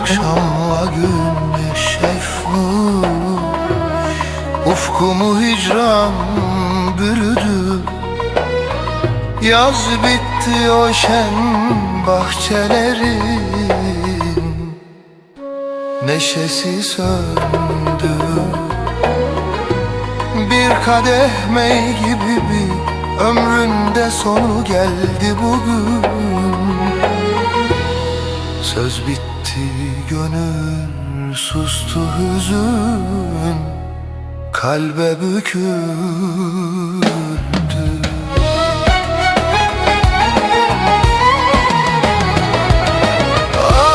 akşamla güneş efru Ufkumu hicran bürüdü. Yaz bitti o şen bahçelerin. Neşesi söndü. Bir kadeh mey gibi bir Ömründe sonu geldi bugün Söz bitti gönül sustu hüzün Kalbe büküldü. Ah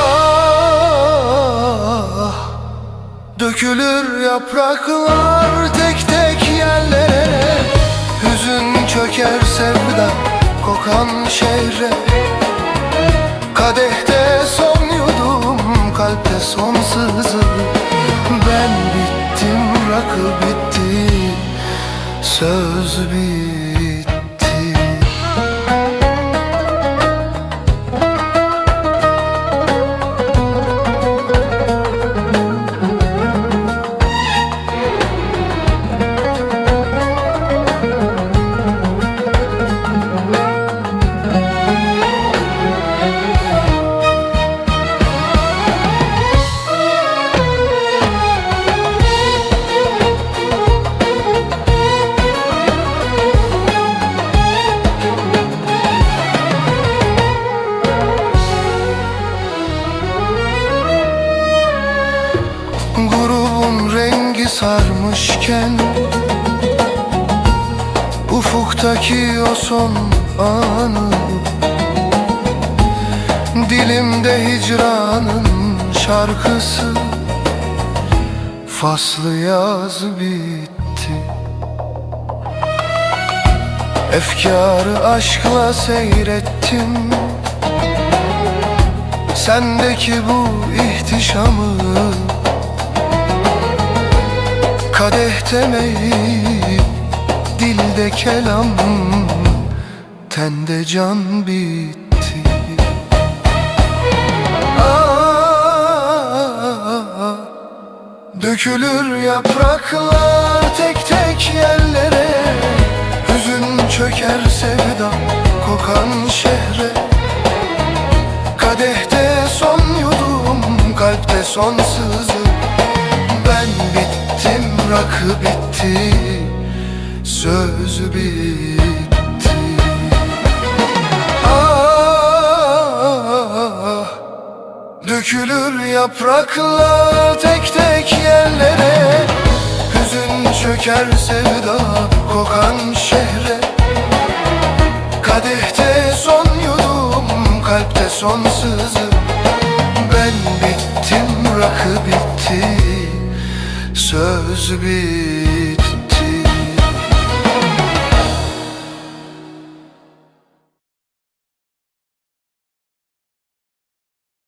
Dökülür yapraklar tek tek yerlere. Hüzün çöker sevda kokan şehre. Kadehte son kalpte son sızı. Ben bittim rakı bitti. Söz bitti sarmışken Ufuktaki o son anı Dilimde hicranın şarkısı Faslı yaz bitti. Efkarı aşkla seyrettim Sendeki bu ihtişamı Meyil, dilde kelam Tende can bitti. Ah, Dökülür yapraklar tek tek yerlere Hüzün çöker sevda kokan şehre. Kadehte son yudum kalpte son sızı rakı bitti Söz bitti. Ah, Dökülür yapraklar tek tek yerlere. Hüzün çöker sevda kokan şehre. Kadehte son yudum kalpte son Ben bittim rakı bitti Söz bitti